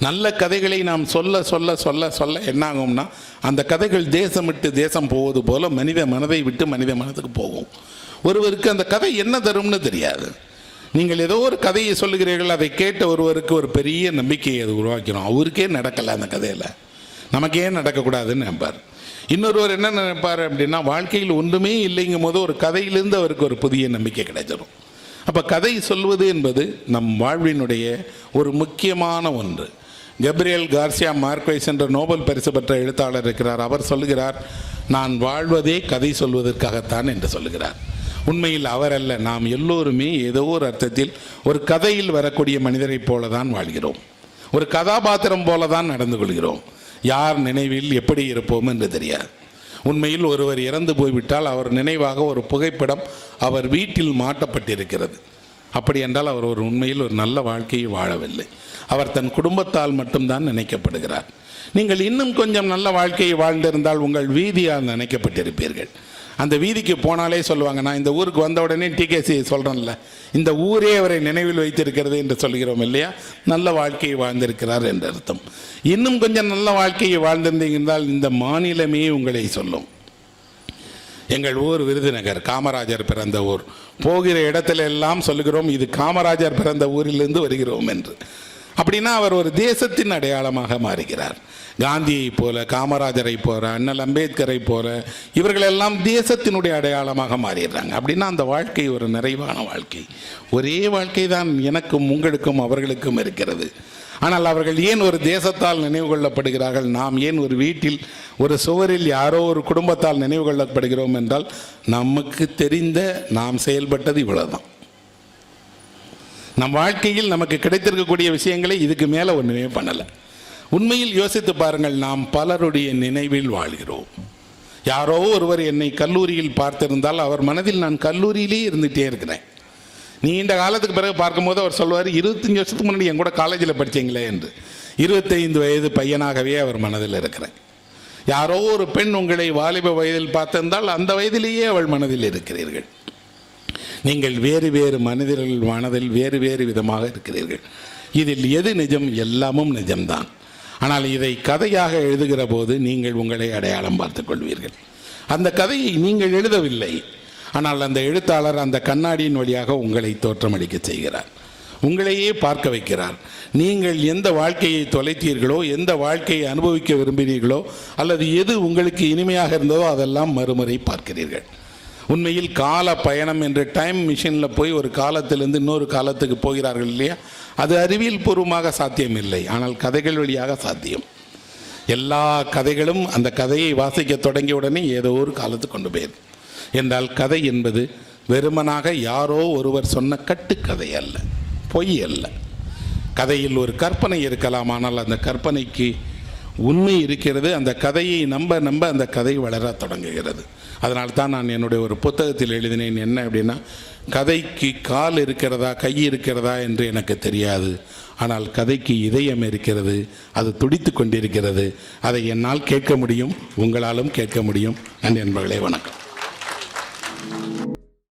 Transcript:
நல்ல கதைகளை நாம் சொல்ல சொல்ல சொல்ல சொல்ல என்னாகும்னா அந்த கதைகள் தேசம் விட்டு தேசம் போவது போல மனித மனதை விட்டு மனித மனதுக்கு போகும். ஒருவருக்கு அந்த கதை என்ன தரும்னு தெரியாது. நீங்கள் ஏதோ ஒரு கதையை சொல்லுகிறீர்கள் அதை கேட்ட ஒருவருக்கு ஒரு பெரிய நம்பிக்கையை அது உருவாக்கிறோம் அவருக்கே நடக்கலை அந்த கதையில். நமக்கு ஏன் நடக்கக்கூடாதுன்னு நினைப்பார். இன்னொருவர் என்ன நினைப்பார் அப்படின்னா வாழ்க்கையில் ஒன்றுமே இல்லைங்கும் போது ஒரு கதையிலேருந்து அவருக்கு ஒரு புதிய நம்பிக்கை கிடைச்சிடும் அப்போ கதை சொல்வது என்பது நம் வாழ்வினுடைய ஒரு முக்கியமான ஒன்று. கப்ரியல் கார்சியா மார்க்வைஸ் என்ற நோபல் பரிசு பெற்ற எழுத்தாளர் இருக்கிறார். அவர் சொல்லுகிறார் நான் வாழ்வதே கதை சொல்வதற்காகத்தான் என்று சொல்லுகிறார். உண்மையில் அவர் அல்ல நாம் எல்லோருமே ஏதோ ஒரு அர்த்தத்தில் ஒரு கதையில் வரக்கூடிய மனிதரைப் போல தான் வாழ்கிறோம். ஒரு கதாபாத்திரம் போல தான் நடந்து கொள்கிறோம். யார் நினைவில் எப்படி இருப்போம் என்று தெரியாது. உண்மையில் ஒருவர் இறந்து போய்விட்டால் அவர் நினைவாக ஒரு புகைப்படம் அவர் வீட்டில் மாட்டப்பட்டிருக்கிறது. அப்படி என்றால் அவர் ஒரு உண்மையில் ஒரு நல்ல வாழ்க்கையை வாழவில்லை. அவர் தன் குடும்பத்தால் மட்டும்தான் நினைக்கப்படுகிறார். நீங்கள் இன்னும் கொஞ்சம் நல்ல வாழ்க்கையை வாழ்ந்திருந்தால் உங்கள் வீதியால் நினைக்கப்பட்டிருப்பீர்கள். அந்த வீதிக்கு போனாலே சொல்லுவாங்க நான் இந்த ஊருக்கு வந்த உடனே டிகேசி சொல்கிறேன்ல இந்த ஊரே அவரை நினைவில் வைத்திருக்கிறது என்று சொல்கிறோம் இல்லையா? நல்ல வாழ்க்கையை வாழ்ந்திருக்கிறார் என்று அர்த்தம். இன்னும் கொஞ்சம் நல்ல வாழ்க்கையை வாழ்ந்திருந்தீங்கன்றால் இந்த மாநிலமே உங்களை சொல்லும். எங்கள் ஊர் விருதுநகர் காமராஜர் பிறந்த ஊர். போகிற இடத்துல எல்லாம் சொல்லுகிறோம் இது காமராஜர் பிறந்த ஊரிலிருந்து வருகிறோம் என்று. அப்படின்னா அவர் ஒரு தேசத்தின் அடையாளமாக மாறுகிறார். காந்தியை போல காமராஜரை போல அண்ணல் அம்பேத்கரை போல இவர்களெல்லாம் தேசத்தினுடைய அடையாளமாக மாறிடுறாங்க. அப்படின்னா அந்த வாழ்க்கை ஒரு நிறைவான வாழ்க்கை. ஒரே வாழ்க்கை தான் எனக்கும் உங்களுக்கும் அவர்களுக்கும் இருக்கிறது. ஆனால் அவர்கள் ஏன் ஒரு தேசத்தால் நினைவு கொள்ளப்படுகிறார்கள்? நாம் ஏன் ஒரு வீட்டில் ஒரு சுவரில் யாரோ ஒரு குடும்பத்தால் நினைவு கொள்ளப்படுகிறோம் என்றால் நமக்கு தெரிந்த நாம் செயல்பட்டது இவ்வளவுதான். நம் வாழ்க்கையில் நமக்கு கிடைத்திருக்கக்கூடிய விஷயங்களை இதுக்கு மேலே ஒன்றுமே பண்ணலை. உண்மையில் யோசித்து பாருங்கள் நாம் பலருடைய நினைவில் வாழ்கிறோம். யாரோ ஒருவர் என்னை கல்லூரியில் பார்த்திருந்தால் அவர் மனதில் நான் கல்லூரியிலே இருந்துகிட்டே இருக்கிறேன். நீண்ட காலத்துக்கு பிறகு பார்க்கும்போது அவர் சொல்வார் இருபத்தஞ்சி வருஷத்துக்கு முன்னாடி என் கூட காலேஜில் படித்தீங்களே என்று. இருபத்தைந்து வயது பையனாகவே அவர் மனதில் இருக்கிறேன் யாரோ ஒரு பெண் உங்களை வாலிப வயதில் பார்த்திருந்தால் அந்த வயதிலேயே அவள் மனதில் இருக்கிறீர்கள். நீங்கள் வேறு வேறு மனிதர்கள் மனதில் வேறு வேறு விதமாக இருக்கிறீர்கள். இதில் எது நிஜம்? எல்லாமும் நிஜம்தான். ஆனால் இதை கதையாக எழுதுகிற போது நீங்கள் உங்களை அடையாளம் பார்த்துக் கொள்வீர்கள். அந்த கதையை நீங்கள் எழுதவில்லை. ஆனால் அந்த எழுத்தாளர் அந்த கண்ணாடியின் வழியாக உங்களை தோற்றமளிக்க செய்கிறார். உங்களையே பார்க்க வைக்கிறார். நீங்கள் எந்த வாழ்க்கையை தொலைத்தீர்களோ எந்த வாழ்க்கையை அனுபவிக்க விரும்பினீர்களோ அல்லது எது உங்களுக்கு இனிமையாக இருந்ததோ அதெல்லாம் மறுமுறை பார்க்கிறீர்கள். உண்மையில் கால பயணம் என்று டைம் மிஷினில் போய் ஒரு காலத்திலிருந்து இன்னொரு காலத்துக்கு போகிறார்கள் இல்லையா? அது அறிவியல் பூர்வமாக சாத்தியம் இல்லை ஆனால் கதைகள் வழியாக சாத்தியம். எல்லா கதைகளும் அந்த கதையை வாசிக்க தொடங்கிய உடனே ஏதோ ஒரு காலத்துக்கு கொண்டு போயிரு. என்றால் கதை என்பது வெறுமனாக யாரோ ஒருவர் சொன்ன கட்டுக்கதை அல்ல. பொய் அல்ல. கதையில் ஒரு கற்பனை இருக்கலாம் ஆனால் அந்த கற்பனைக்கு உண்மை இருக்கிறது அந்த கதையை நம்ப நம்ப அந்த கதை வளர தொடங்குகிறது. அதனால் தான் நான் என்னுடைய ஒரு புத்தகத்தில் எழுதினேன் என்ன அப்படின்னா கதைக்கு கால் இருக்கிறதா கை இருக்கிறதா என்று எனக்கு தெரியாது. ஆனால் கதைக்கு இதயம் இருக்கிறது அது துடித்து கொண்டிருக்கிறது. அதை என்னால் கேட்க முடியும் உங்களாலும் கேட்க முடியும். நன்றி என்பர்களே வணக்கம்.